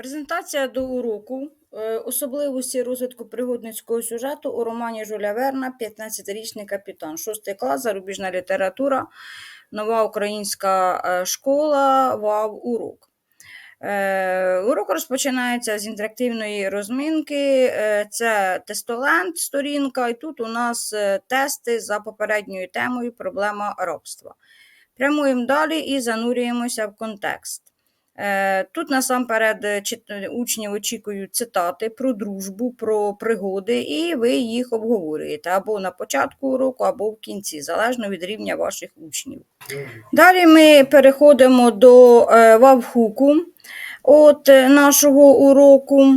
Презентація до уроку. Е, Особливості розвитку пригодницького сюжету у романі Жуля Верна «15-річний капітан. Шостий клас, зарубіжна література, нова українська е, школа, ВАВ урок. Е, Урок розпочинається з інтерактивної розминки. Е, Це тестоленд, сторінка, і тут у нас тести за попередньою темою проблема рабства. Прямуємо далі і занурюємося в контекст. Е, Тут насамперед е, учні очікують цитати про дружбу, про пригоди, і ви їх обговорюєте або на початку уроку, або в кінці, залежно від рівня ваших учнів. Далі ми переходимо до е, вавхуку от е, нашого уроку,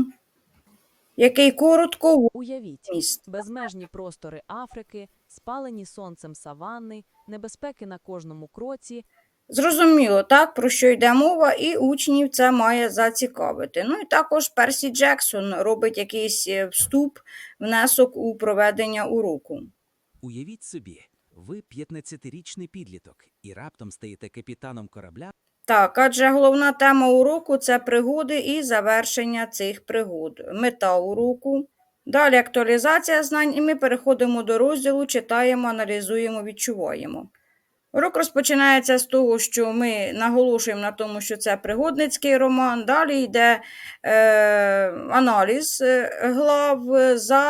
який коротко Уявіть вміст. безмежні простори Африки, спалені сонцем саванни, небезпеки на кожному кроці, Зрозуміло, так, про що йде мова, і учнів це має зацікавити. Ну і також Персі Джексон робить якийсь е, вступ, внесок у проведення уроку. Уявіть собі, ви 15-річний підліток і раптом стаєте капітаном корабля, Так, адже головна тема уроку це пригоди і завершення цих пригод. Мета уроку. Далі актуалізація знань, і ми переходимо до розділу, читаємо, аналізуємо, відчуваємо. Урок розпочинається з того, що ми наголошуємо на тому, що це пригодницький роман. Далі йде е, аналіз е, глав за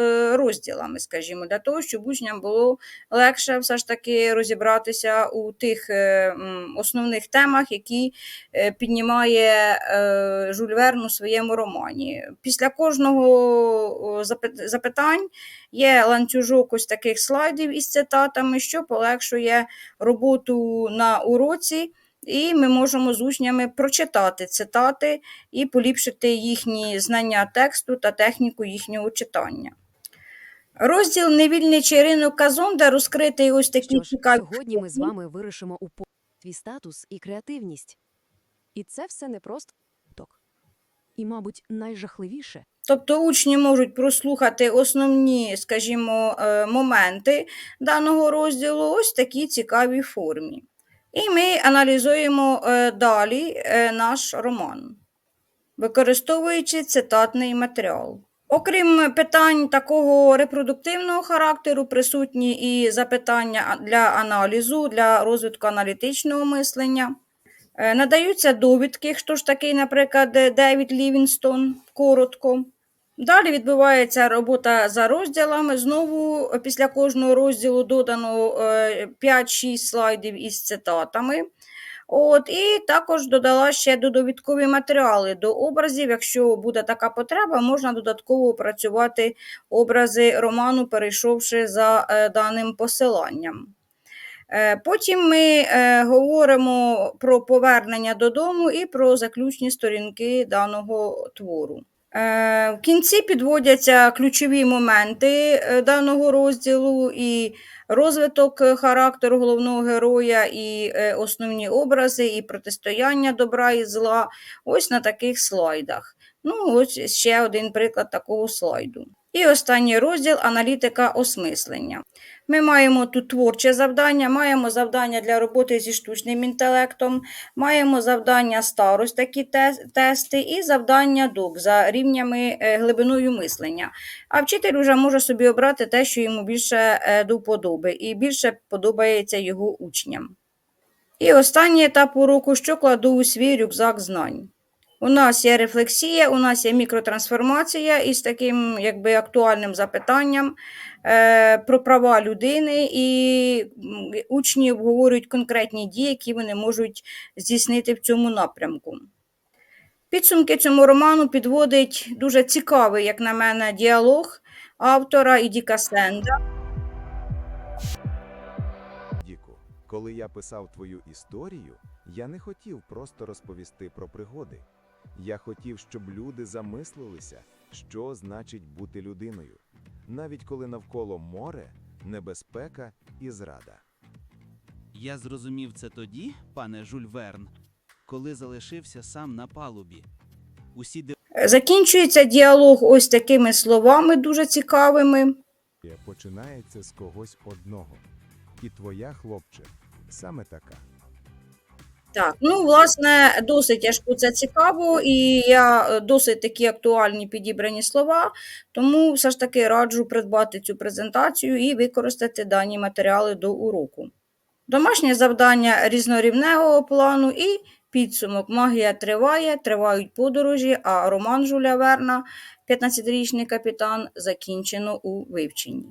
е, розділами, скажімо, для того, щоб учням було легше все ж таки розібратися у тих е, основних темах, які е, піднімає е, Жюль Верн у своєму романі. Після кожного запитань є ланцюжок ось таких слайдів із цитатами, що полегшує роботу на уроці. І ми можемо з учнями прочитати цитати і поліпшити їхні знання тексту та техніку їхнього читання. Розділ Невільничий ринок Казонда розкритий ось такі цікаві сьогодні ми з вами вирішимо у твій статус і креативність. І це все не просто. І, мабуть, найжахливіше Тобто учні можуть прослухати основні, скажімо, е, моменти даного розділу ось в такій цікавій формі. І ми аналізуємо е, далі е, наш роман, використовуючи цитатний матеріал. Окрім питань такого репродуктивного характеру, присутні і запитання для аналізу, для розвитку аналітичного мислення. Надаються довідки, хто ж такий, наприклад, Девід Лівінстон, коротко. Далі відбувається робота за розділами. Знову е, після кожного розділу додано е, 5-6 слайдів із цитатами. От, і також додала ще додаткові матеріали до образів. Якщо буде така потреба, можна додатково опрацювати образи роману, перейшовши за е, даним посиланням. Е, Потім ми е, говоримо про повернення додому і про заключні сторінки даного твору. Е, В кінці підводяться ключові моменти е, даного розділу і розвиток е, характеру головного героя, і основні образи, і протистояння добра і зла. Ось на таких слайдах. Ну, ось ще один приклад такого слайду. І останній розділ аналітика осмислення. Ми маємо тут творче завдання, маємо завдання для роботи зі штучним інтелектом, маємо завдання старость, такі тести, і завдання док за рівнями е, глибиною мислення. А вчитель вже може собі обрати те, що йому більше е, до вподоби, і більше подобається його учням. І останній етап уроку, що кладу у свій рюкзак знань. У нас є рефлексія, у нас є мікротрансформація із таким якби актуальним запитанням е, про права людини, і учні обговорюють конкретні дії, які вони можуть здійснити в цьому напрямку. Підсумки цьому роману підводить дуже цікавий, як на мене, діалог автора і Діка Сенда. Діку, коли я писав твою історію, я не хотів просто розповісти про пригоди. Я хотів, щоб люди замислилися, що значить бути людиною, навіть коли навколо море, небезпека і зрада. Я зрозумів це тоді, пане Жюль Верн, коли залишився сам на палубі. Усі Закінчується діалог ось такими словами дуже цікавими. Починається з когось одного. І твоя, хлопче, саме така. Так, ну, власне, досить тяжко це цікаво, і я е, досить такі актуальні підібрані слова, тому все ж таки раджу придбати цю презентацію і використати дані матеріали до уроку. Домашнє завдання різнорівневого плану і підсумок. Магія триває, тривають подорожі, а роман Жуля Верна, 15-річний капітан, закінчено у вивченні.